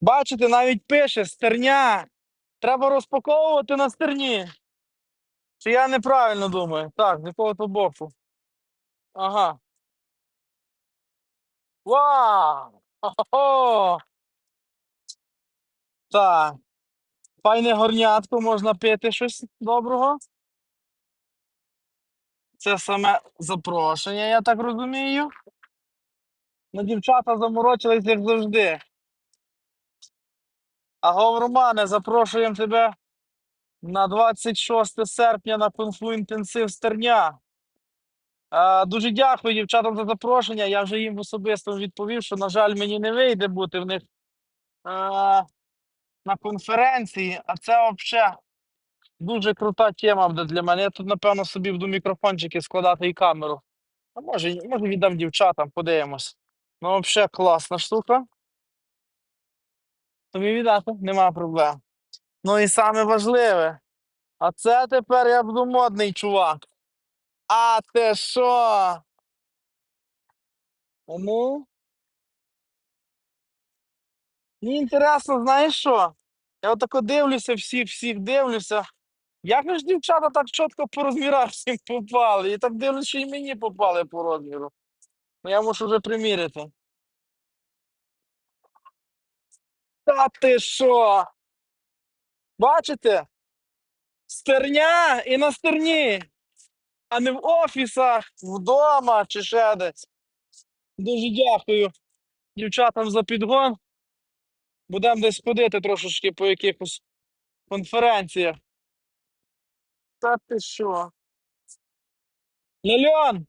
Бачите, навіть пише стерня. Треба розпаковувати на стерні. Чи я неправильно думаю? Так, з якого то боку. Ага. Вау! Хо-хо-хо! Так. Файне горнятко, можна пити щось доброго. Це саме запрошення, я так розумію. Ну, дівчата заморочились, як завжди. Аго, Романе, запрошуємо тебе на 26 серпня на кунг-фу інтенсив стерня. Е, дуже дякую дівчатам за запрошення. Я вже їм особисто відповів, що, на жаль, мені не вийде бути в них е, на конференції, а це взагалі дуже крута тема буде для мене. Я тут, напевно, собі буду мікрофончики складати і камеру. А може, може віддам дівчатам, подивимось. Ну, взагалі класна штука. Тобі віддати, нема проблем. Ну і саме важливе. А це тепер я буду модний чувак. А ти що? Ну? Мені інтересно, знаєш що? Я отако дивлюся, всіх, всіх дивлюся. Як ж дівчата так чітко по розмірах всім попали? І так дивлюся, що і мені попали по розміру. Ну я мушу вже приміряти. Та ти що? Бачите? Стерня і на стерні, а не в офісах, вдома чи ще десь. Дуже дякую дівчатам за підгон. Будемо десь ходити трошечки по якихось конференціях. Та ти що? Льон,